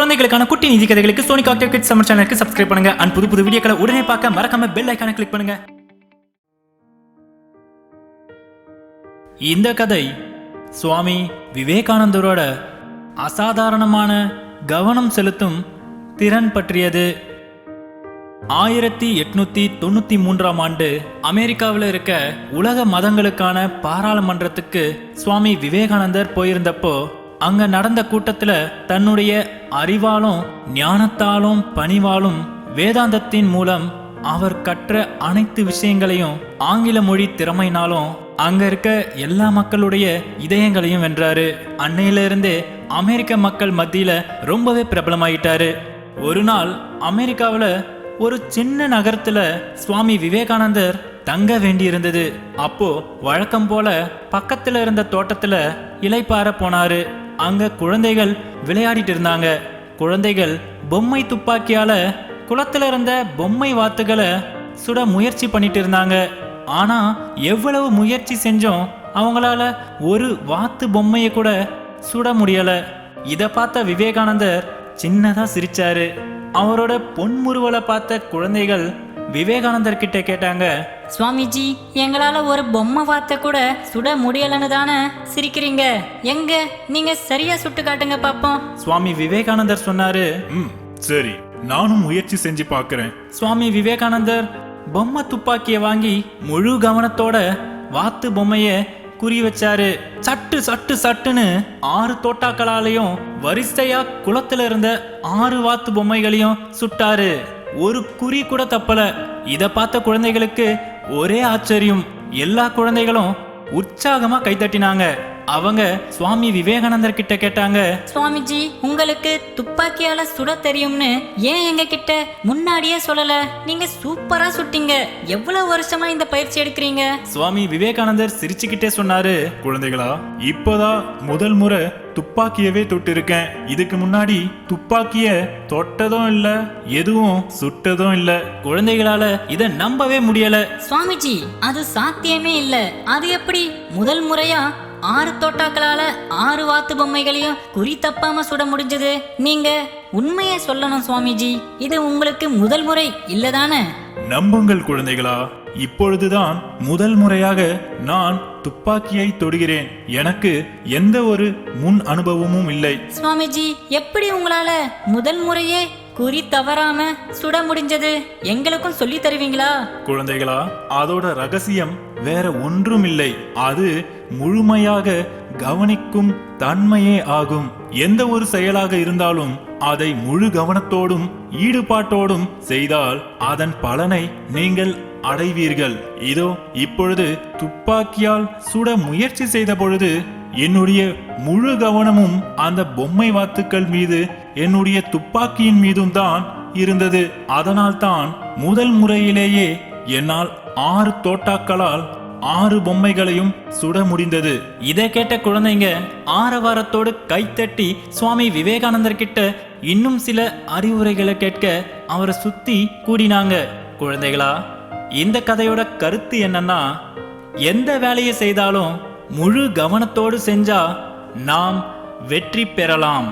குழந்தைகளுக்கான குட்டி நிதி கதைகளுக்கு சோனி காக்டர் கிட்ஸ் சம்மர் சேனலுக்கு சப்ஸ்கிரைப் பண்ணுங்க. அண்ட் புது புது வீடியோக்களை உடனே பார்க்க மறக்காம பெல் ஐக்கான கிளிக் பண்ணுங்க. இந்த கதை சுவாமி விவேகானந்தரோட அசாதாரணமான கவனம் செலுத்தும் திறன் பற்றியது. ஆயிரத்தி எட்நூத்தி தொண்ணூத்தி மூன்றாம் ஆண்டு அமெரிக்காவில் இருக்க உலக மதங்களுக்கான பாராளுமன்றத்துக்கு சுவாமி விவேகானந்தர் போயிருந்தப்போ அங்க நடந்த கூட்டத்துல தன்னுடைய அறிவாலும் ஞானத்தாலும் பணிவாலும் வேதாந்தத்தின் மூலம் அவர் கற்ற அனைத்து விஷயங்களையும் ஆங்கில மொழி திறமையினாலும் அங்க இருக்க எல்லா மக்களுடைய இதயங்களையும் வென்றாரு. அன்னையில இருந்தே அமெரிக்க மக்கள் மத்தியில ரொம்பவே பிரபலமாயிட்டாரு. ஒரு நாள் அமெரிக்காவில் ஒரு சின்ன நகரத்துல சுவாமி விவேகானந்தர் தங்க வேண்டியிருந்தது. அப்போ வழக்கம் போல பக்கத்துல இருந்த தோட்டத்துல இலைப்பார போனாரு. அங்க குழந்தைகள் விளையாடிட்டு இருந்தாங்க. குழந்தைகள் பொம்மை துப்பாக்கியால குளத்துல இருந்த பொம்மை வாத்துகளை சுட முயற்சி பண்ணிட்டு இருந்தாங்க. ஆனா எவ்வளவு முயற்சி செஞ்சோம் அவங்களால ஒரு வாத்து பொம்மையை கூட சுட முடியல. இத பார்த்த விவேகானந்தர் சின்னதா சிரிச்சாரு. அவரோட பொன்முறுவலை பார்த்த குழந்தைகள் விவேகானந்தர் கிட்ட கேட்டாங்க சுவாமிஜி எங்களால ஒரு பொம்மை வார்த்தை கூட சுட முடியலன்னு தானே சிரிக்கிறீங்க. எங்க? நீங்க சரியா சுட்டு காட்டுங்க பாப்போம். சுவாமி விவேகானந்தர் சொன்னாரு ம் சரி நானும் முயற்சி செஞ்சு பார்க்கறேன். சுவாமி விவேகானந்தர் பொம்மை துப்பாக்கிய வாங்கி முழு கவனத்தோட வாத்து பொம்மைய குறி வச்சாரு. சட்டு சட்டு சட்டுன்னு ஆறு தோட்டாக்களாலையும் வரிசையா குளத்துல இருந்த ஆறு வாத்து பொம்மைகளையும் சுட்டாரு. ஒரு குறி கூட தப்பல. இதை பார்த்த குழந்தைகளுக்கு ஒரே ஆச்சரியம். எல்லா குழந்தைகளும் உற்சாகமா கைத்தட்டினாங்க அவங்க சுவாமி விவேகானந்தர் கிட்ட கேட்டாங்க சுவாமிஜி உங்களுக்கு துப்பாக்கியால சுட தெரியும்னு ஏன் எங்க கிட்ட முன்னாடியே சொல்லல? நீங்க சூப்பரா சுட்டீங்க. எவ்வளவு வருஷமா இந்த பயிற்சி எடுக்கிறீங்க? சுவாமி விவேகானந்தர் சிரிச்சுக்கிட்டே சொன்னாரு குழந்தைகளா இப்பதான் முதல் முறை துப்பாக்கியவே தொட்டு இருக்கேன் இதுக்கு முன்னாடி துப்பாக்கிய தொட்டதும் இல்ல எதுவும் சுட்டதும் இல்ல. குழந்தைகளால இத நம்பவே முடியல. சுவாமிஜி அது சாத்தியமே இல்ல. அது எப்படி முதல் முறையா ஆறு தோட்டாக்களால ஆறு வாத்து பொம்மைகளையும் குறி தப்பாம சுட முடிஞ்சது. நீங்க உண்மையை சொல்லணும் சுவாமிஜி. இது உங்களுக்கு முதல் முறை இல்லதானே நம்புங்கள் குழந்தைகளா இப்பொழுதுதான் முதல் முறையாக நான் துப்பாக்கியை தொடுகிறேன். எனக்கு எந்த ஒரு முன் அனுபவமும் இல்லை. சுவாமிஜி எப்படி உங்களால முதல் முறையே குறி தவறாம சுட முடிஞ்சது. எங்களுக்கும் சொல்லி தருவீங்களா? குழந்தைகளா அதோட ரகசியம் வேற ஒன்றும் இல்லை அது முழுமையாக கவனிக்கும் தன்மையே ஆகும். எந்த ஒரு செயலாக இருந்தாலும் அதை முழு கவனத்தோடும் ஈடுபாட்டோடும் செய்தால் அதன் பலனை நீங்கள் அடைவீர்கள். இதோ இப்பொழுது துப்பாக்கியால் சுட முயற்சி செய்த பொழுது என்னுடைய முழு கவனமும் அந்த பொம்மை வாத்துக்கள் மீது என்னுடைய துப்பாக்கியின் மீதும் தான் இருந்தது. அதனால்தான் முதல் முறையிலேயே என்னால் ஆறு தோட்டாக்களால் ஆறு பொம்மைகளையும் சுட முடிந்தது. இதை கேட்ட குழந்தைங்க ஆரவாரத்தோடு கைத்தட்டி சுவாமி விவேகானந்தர் கிட்ட இன்னும் சில அறிவுரைகளை கேட்க அவரை சுத்தி கூடினாங்க. குழந்தைகளா இந்த கதையோட கருத்து என்னன்னா எந்த வேலையை செய்தாலும் முழு கவனத்தோடு செஞ்சா நாம் வெற்றி பெறலாம்.